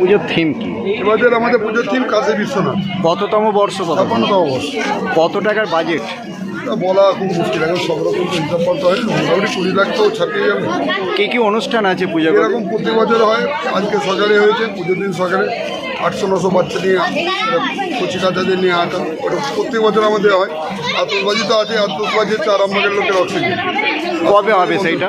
পুজোর থিম কি? এবার আমাদের পুজোর থিম কাশী বিশ্বনাথ। কততম বর্ষ কত ছাপ্পান্নতম বর্ষ। কত টাকার বাজেট তা বলা খুব মুশকিল এখন সব রকম তো হিসাব করতে হয়। মোটামুটি কুড়ি লাখ তো ছাপিয়ে যাবে। কি কি অনুষ্ঠান আছে পূজা করে এরকম প্রতি বছর হয় আজকে সকালে হয়েছে পুজোর দিন সকালে আটশো নশো বাচ্চা নিয়ে কচি কাচাদের নিয়ে আঁকা ওটা প্রত্যেক বছর আমাদের হয়। আতসবাজি তো আছে আতসবাজি হচ্ছে আরামবাগের লোকের অক্সিজেন কবে হবে সেইটা?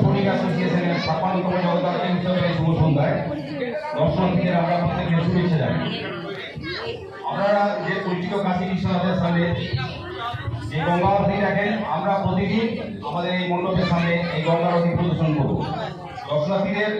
শ্রমিক অ্যাসোসিয়েশনের স্থাপন করে উৎসবের হিসেবে শুভ সন্ধ্যায়। দর্শনার্থীদের আমরা প্রত্যেকে শুভেচ্ছা জানাই। আপনারা যে পরিচিত কাশী বিশ্বনাথের সামনে যে গঙ্গা আরতি দেখেন, আমরা প্রতিদিন আমাদের এই মণ্ডপের সামনে এই গঙ্গা আরতি প্রদর্শন করব। দর্শনার্থীদের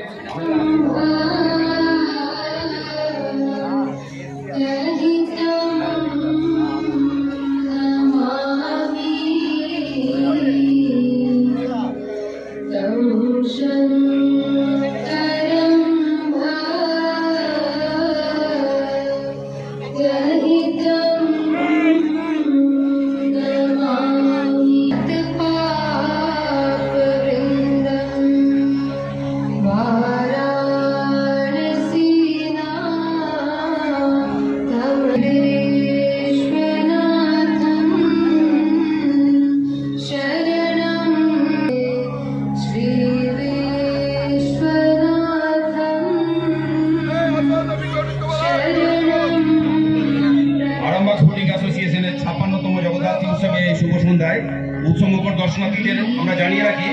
অ্যাসোসিয়েশনের ছাপ্পান্নতম জগদ্ধাত্রী উৎসবের এই শুভ সন্ধ্যায় উৎসবমুখর দর্শনার্থীদের আমরা জানিয়ে রাখি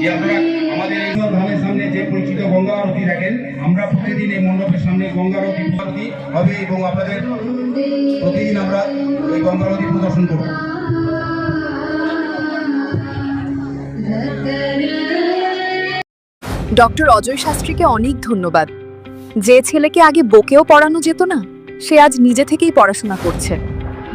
যে আপনারা আমাদের এই ধামের সামনে যে পরিচিত গঙ্গা আরতি দেখেন, আমরা প্রতিদিন এই মণ্ডপের সামনে গঙ্গা আরতি আরতি হবে এবং আপনাদের প্রতিদিন আমরা এই গঙ্গা আরতি প্রদর্শন করব। ডক্টর অজয় শাস্ত্রীকে অনেক ধন্যবাদ। যে ছেলেকে আগে বকেও পড়ানো যেত না, সে আজ নিজে থেকেই পড়াশোনা করছে।